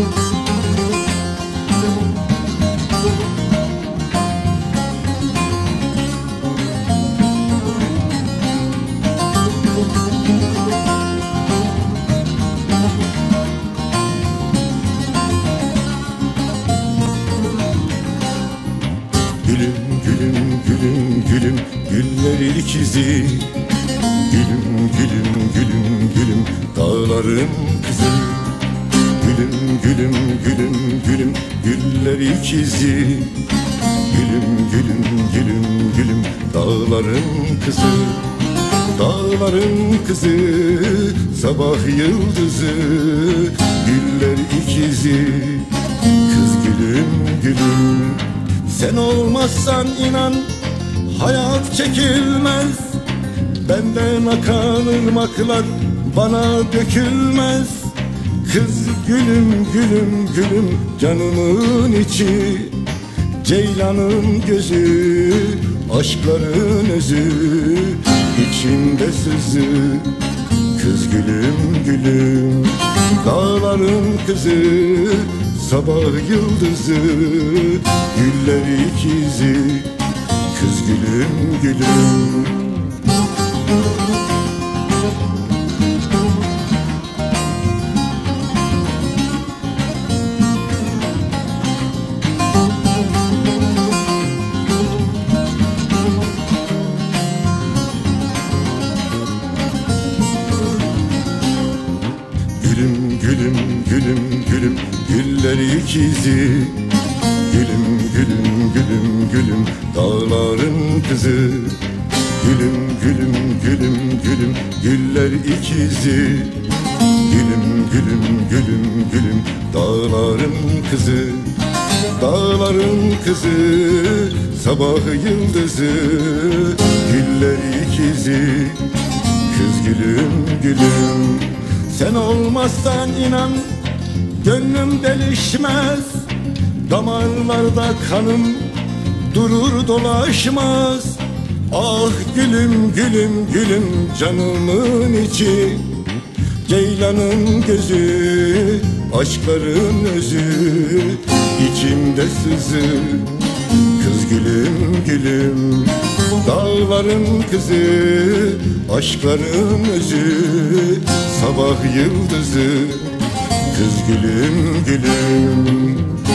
Gülüm gülüm gülüm gülüm güller ikizi. Gülüm gülüm gülüm gülüm dağların kızı. Gülüm gülüm gülüm gülüm güller ikizi. Gülüm gülüm gülüm gülüm dağların kızı. Dağların kızı sabah yıldızı. Güller ikizi. Kız gülüm gülüm Sen olmazsan inan hayat çekilmez. Benden akan ırmaklar bana dökülmez Kız gülüm gülüm gülüm canımın içi. Ceylanın gözü aşkların özü. İçimde sızı Kız gülüm gülüm. Dağların kızı Sabah yıldızı. Güller ikizi Kız gülüm gülüm güller ikizi. Gülüm gülüm gülüm gülüm dağların kızı. Gülüm gülüm gülüm gülüm güller ikizi. Gülüm gülüm gülüm gülüm dağların kızı. Dağların kızı sabah yıldızı. Güller ikizi kız gülüm gülüm. Sen olmazsan inan gönlüm delişmez Damarlarda kanım durur dolaşmaz. Ah gülüm gülüm gülüm canımın içi. Ceylanın gözü aşkların özü. İçimde sızı Kız gülüm gülüm. Dağların kızı Aşkların özü. Sabah yıldızı Kız gülüm gülüm